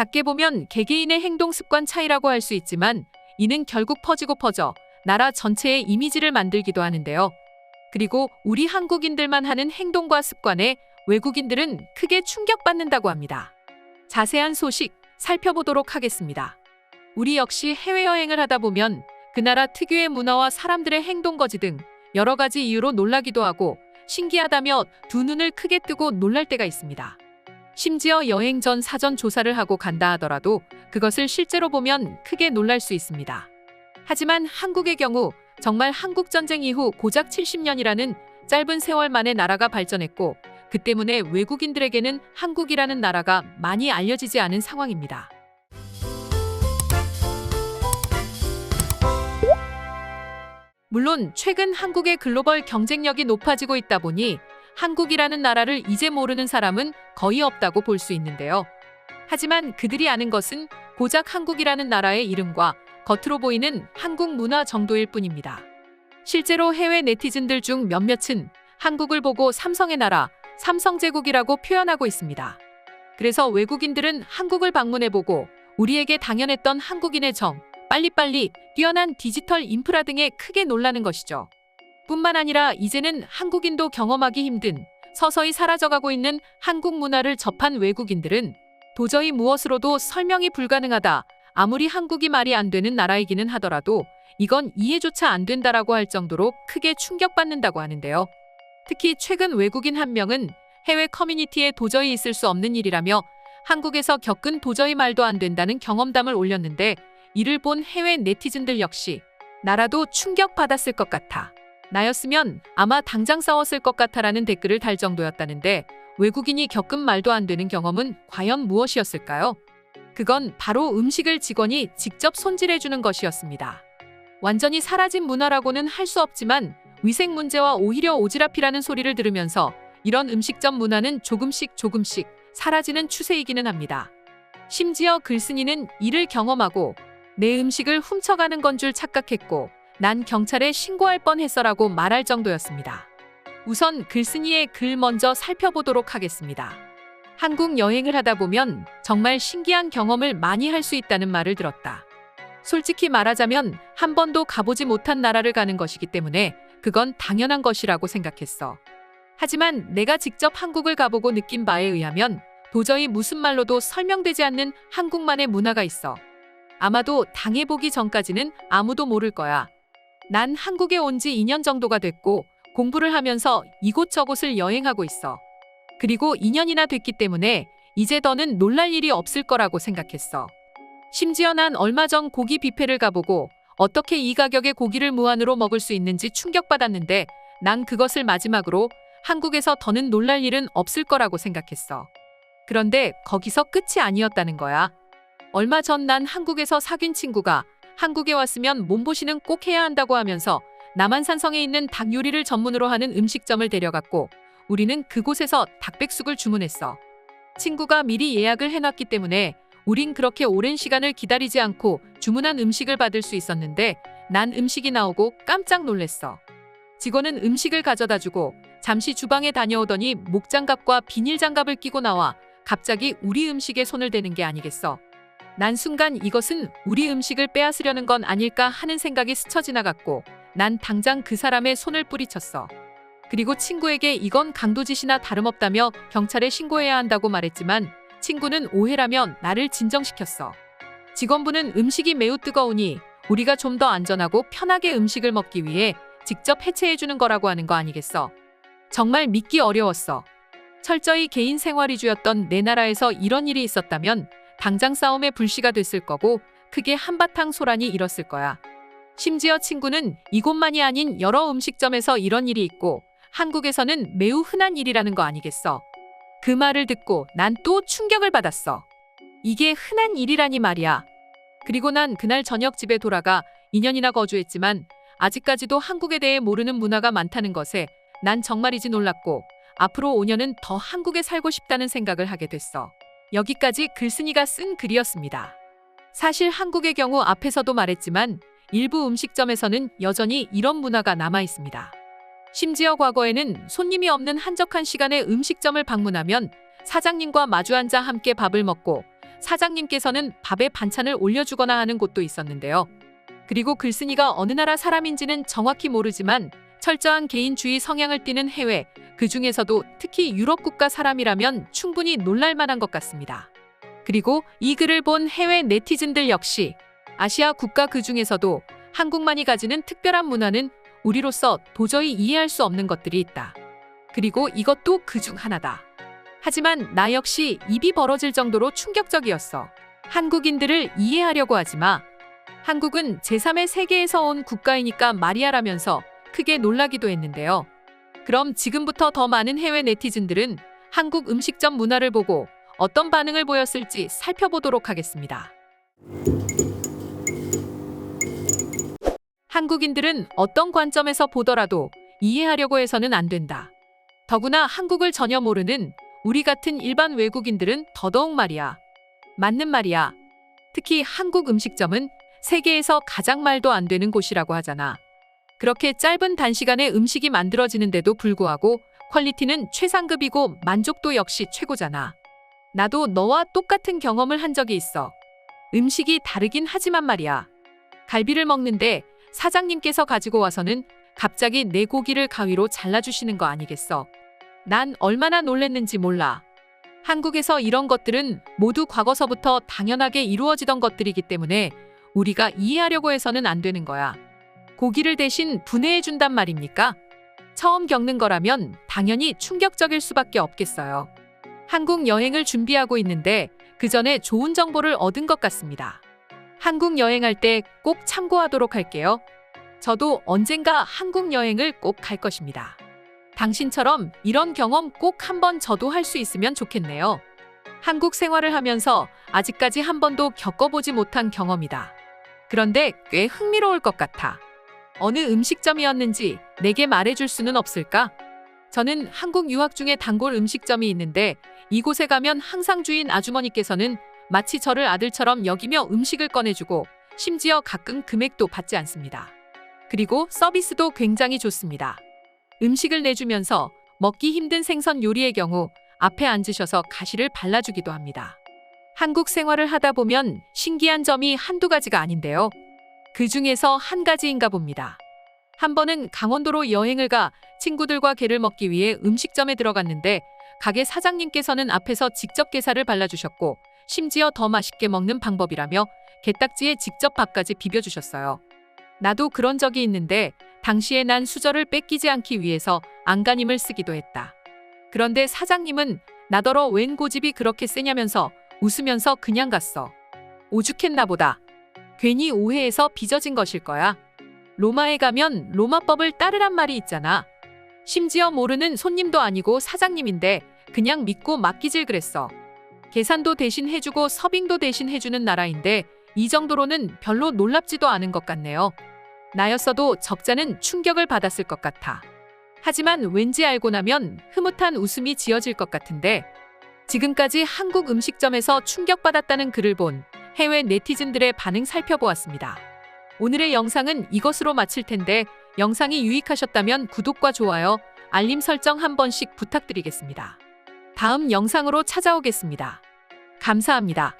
작게 보면 개개인의 행동 습관 차이라고 할 수 있지만 이는 결국 퍼지고 퍼져 나라 전체의 이미지를 만들기도 하는데요. 그리고 우리 한국인들만 하는 행동과 습관에 외국인들은 크게 충격받는다고 합니다. 자세한 소식 살펴보도록 하겠습니다. 우리 역시 해외여행을 하다 보면 그 나라 특유의 문화와 사람들의 행동 거지 등 여러 가지 이유로 놀라기도 하고 신기하다며 두 눈을 크게 뜨고 놀랄 때가 있습니다. 심지어 여행 전 사전 조사를 하고 간다 하더라도 그것을 실제로 보면 크게 놀랄 수 있습니다. 하지만 한국의 경우 정말 한국 전쟁 이후 고작 70년이라는 짧은 세월 만에 나라가 발전했고 그 때문에 외국인들에게는 한국이라는 나라가 많이 알려지지 않은 상황입니다. 물론 최근 한국의 글로벌 경쟁력이 높아지고 있다 보니 한국이라는 나라를 이제 모르는 사람은 거의 없다고 볼 수 있는데요. 하지만 그들이 아는 것은 고작 한국이라는 나라의 이름과 겉으로 보이는 한국 문화 정도일 뿐입니다. 실제로 해외 네티즌들 중 몇몇은 한국을 보고 삼성의 나라, 삼성제국이라고 표현하고 있습니다. 그래서 외국인들은 한국을 방문해보고 우리에게 당연했던 한국인의 정, 빨리빨리 뛰어난 디지털 인프라 등에 크게 놀라는 것이죠. 뿐만 아니라 이제는 한국인도 경험하기 힘든 서서히 사라져가고 있는 한국 문화를 접한 외국인들은 도저히 무엇으로도 설명이 불가능하다. 아무리 한국이 말이 안 되는 나라이기는 하더라도 이건 이해조차 안 된다라고 할 정도로 크게 충격받는다고 하는데요. 특히 최근 외국인 한 명은 해외 커뮤니티에 도저히 있을 수 없는 일이라며 한국에서 겪은 도저히 말도 안 된다는 경험담을 올렸는데 이를 본 해외 네티즌들 역시 나라도 충격받았을 것 같아. 나였으면 아마 당장 싸웠을 것 같아라는 댓글을 달 정도였다는데 외국인이 겪은 말도 안 되는 경험은 과연 무엇이었을까요? 그건 바로 음식을 직원이 직접 손질해주는 것이었습니다. 완전히 사라진 문화라고는 할 수 없지만 위생 문제와 오히려 오지랖이라는 소리를 들으면서 이런 음식점 문화는 조금씩 조금씩 사라지는 추세이기는 합니다. 심지어 글쓴이는 이를 경험하고 내 음식을 훔쳐가는 건 줄 착각했고 난 경찰에 신고할 뻔했어라고 말할 정도였습니다. 우선 글쓴이의 글 먼저 살펴보도록 하겠습니다. 한국 여행을 하다 보면 정말 신기한 경험을 많이 할 수 있다는 말을 들었다. 솔직히 말하자면 한 번도 가보지 못한 나라를 가는 것이기 때문에 그건 당연한 것이라고 생각했어. 하지만 내가 직접 한국을 가보고 느낀 바에 의하면 도저히 무슨 말로도 설명되지 않는 한국만의 문화가 있어. 아마도 당해보기 전까지는 아무도 모를 거야. 난 한국에 온 지 2년 정도가 됐고 공부를 하면서 이곳저곳을 여행하고 있어. 그리고 2년이나 됐기 때문에 이제 더는 놀랄 일이 없을 거라고 생각했어. 심지어 난 얼마 전 고기 뷔페를 가보고 어떻게 이 가격에 고기를 무한으로 먹을 수 있는지 충격받았는데 난 그것을 마지막으로 한국에서 더는 놀랄 일은 없을 거라고 생각했어. 그런데 거기서 끝이 아니었다는 거야. 얼마 전 난 한국에서 사귄 친구가 한국에 왔으면 몸보신은 꼭 해야 한다고 하면서 남한산성에 있는 닭 요리를 전문으로 하는 음식점을 데려갔고 우리는 그곳에서 닭백숙을 주문했어. 친구가 미리 예약을 해놨기 때문에 우린 그렇게 오랜 시간을 기다리지 않고 주문한 음식을 받을 수 있었는데 난 음식이 나오고 깜짝 놀랐어. 직원은 음식을 가져다 주고 잠시 주방에 다녀오더니 목장갑과 비닐장갑을 끼고 나와 갑자기 우리 음식에 손을 대는 게 아니겠어. 난 순간 이것은 우리 음식을 빼앗으려는 건 아닐까 하는 생각이 스쳐 지나갔고 난 당장 그 사람의 손을 뿌리쳤어. 그리고 친구에게 이건 강도짓이나 다름없다며 경찰에 신고해야 한다고 말했지만 친구는 오해라면 나를 진정시켰어. 직원분은 음식이 매우 뜨거우니 우리가 좀 더 안전하고 편하게 음식을 먹기 위해 직접 해체해주는 거라고 하는 거 아니겠어. 정말 믿기 어려웠어. 철저히 개인 생활 위주였던 내 나라에서 이런 일이 있었다면 당장 싸움의 불씨가 됐을 거고 크게 한바탕 소란이 일었을 거야. 심지어 친구는 이곳만이 아닌 여러 음식점에서 이런 일이 있고 한국에서는 매우 흔한 일이라는 거 아니겠어. 그 말을 듣고 난 또 충격을 받았어. 이게 흔한 일이라니 말이야. 그리고 난 그날 저녁 집에 돌아가 2년이나 거주했지만 아직까지도 한국에 대해 모르는 문화가 많다는 것에 난 정말이지 놀랐고 앞으로 5년은 더 한국에 살고 싶다는 생각을 하게 됐어. 여기까지 글쓴이가 쓴 글이었습니다. 사실 한국의 경우 앞에서도 말했지만 일부 음식점에서는 여전히 이런 문화가 남아 있습니다. 심지어 과거에는 손님이 없는 한적한 시간에 음식점을 방문하면 사장님과 마주 앉아 함께 밥을 먹고 사장님께서는 밥에 반찬을 올려주거나 하는 곳도 있었는데요. 그리고 글쓴이가 어느 나라 사람인지는 정확히 모르지만 철저한 개인주의 성향을 띠는 해외, 그 중에서도 특히 유럽 국가 사람이라면 충분히 놀랄 만한 것 같습니다. 그리고 이 글을 본 해외 네티즌들 역시 아시아 국가 그 중에서도 한국만이 가지는 특별한 문화는 우리로서 도저히 이해할 수 없는 것들이 있다. 그리고 이것도 그 중 하나다. 하지만 나 역시 입이 벌어질 정도로 충격적이었어. 한국인들을 이해하려고 하지 마. 한국은 제3의 세계에서 온 국가이니까 말이야라면서 크게 놀라기도 했는데요. 그럼 지금부터 더 많은 해외 네티즌들은 한국 음식점 문화를 보고 어떤 반응을 보였을지 살펴보도록 하겠습니다. 한국인들은 어떤 관점에서 보더라도 이해하려고 해서는 안 된다. 더구나 한국을 전혀 모르는 우리 같은 일반 외국인들은 더더욱 말이야. 맞는 말이야. 특히 한국 음식점은 세계에서 가장 말도 안 되는 곳이라고 하잖아. 그렇게 짧은 단시간에 음식이 만들어지는데도 불구하고 퀄리티는 최상급이고 만족도 역시 최고잖아. 나도 너와 똑같은 경험을 한 적이 있어. 음식이 다르긴 하지만 말이야. 갈비를 먹는데 사장님께서 가지고 와서는 갑자기 내 고기를 가위로 잘라주시는 거 아니겠어? 난 얼마나 놀랬는지 몰라. 한국에서 이런 것들은 모두 과거서부터 당연하게 이루어지던 것들이기 때문에 우리가 이해하려고 해서는 안 되는 거야. 고기를 대신 분해해 준단 말입니까? 처음 겪는 거라면 당연히 충격적일 수밖에 없겠어요. 한국 여행을 준비하고 있는데 그 전에 좋은 정보를 얻은 것 같습니다. 한국 여행할 때 꼭 참고하도록 할게요. 저도 언젠가 한국 여행을 꼭 갈 것입니다. 당신처럼 이런 경험 꼭 한번 저도 할 수 있으면 좋겠네요. 한국 생활을 하면서 아직까지 한 번도 겪어보지 못한 경험이다. 그런데 꽤 흥미로울 것 같아. 어느 음식점이었는지 내게 말해줄 수는 없을까? 저는 한국 유학 중에 단골 음식점이 있는데 이곳에 가면 항상 주인 아주머니께서는 마치 저를 아들처럼 여기며 음식을 꺼내주고 심지어 가끔 금액도 받지 않습니다. 그리고 서비스도 굉장히 좋습니다. 음식을 내주면서 먹기 힘든 생선 요리의 경우 앞에 앉으셔서 가시를 발라주기도 합니다. 한국 생활을 하다 보면 신기한 점이 한두 가지가 아닌데요. 그 중에서 한 가지인가 봅니다. 한 번은 강원도로 여행을 가 친구들과 게를 먹기 위해 음식점에 들어갔는데 가게 사장님께서는 앞에서 직접 게살을 발라주셨고 심지어 더 맛있게 먹는 방법이라며 게딱지에 직접 밥까지 비벼주셨어요. 나도 그런 적이 있는데 당시에 난 수저를 뺏기지 않기 위해서 안간힘을 쓰기도 했다. 그런데 사장님은 나더러 웬 고집이 그렇게 세냐면서 웃으면서 그냥 갔어. 오죽했나 보다. 괜히 오해해서 빚어진 것일 거야. 로마에 가면 로마법을 따르란 말이 있잖아. 심지어 모르는 손님도 아니고 사장님인데 그냥 믿고 맡기질 그랬어. 계산도 대신 해주고 서빙도 대신 해주는 나라인데 이 정도로는 별로 놀랍지도 않은 것 같네요. 나였어도 적자는 충격을 받았을 것 같아. 하지만 왠지 알고 나면 흐뭇한 웃음이 지어질 것 같은데 지금까지 한국 음식점에서 충격받았다는 글을 본 해외 네티즌들의 반응 살펴보았습니다. 오늘의 영상은 이것으로 마칠 텐데 영상이 유익하셨다면 구독과 좋아요, 알림 설정 한 번씩 부탁드리겠습니다. 다음 영상으로 찾아오겠습니다. 감사합니다.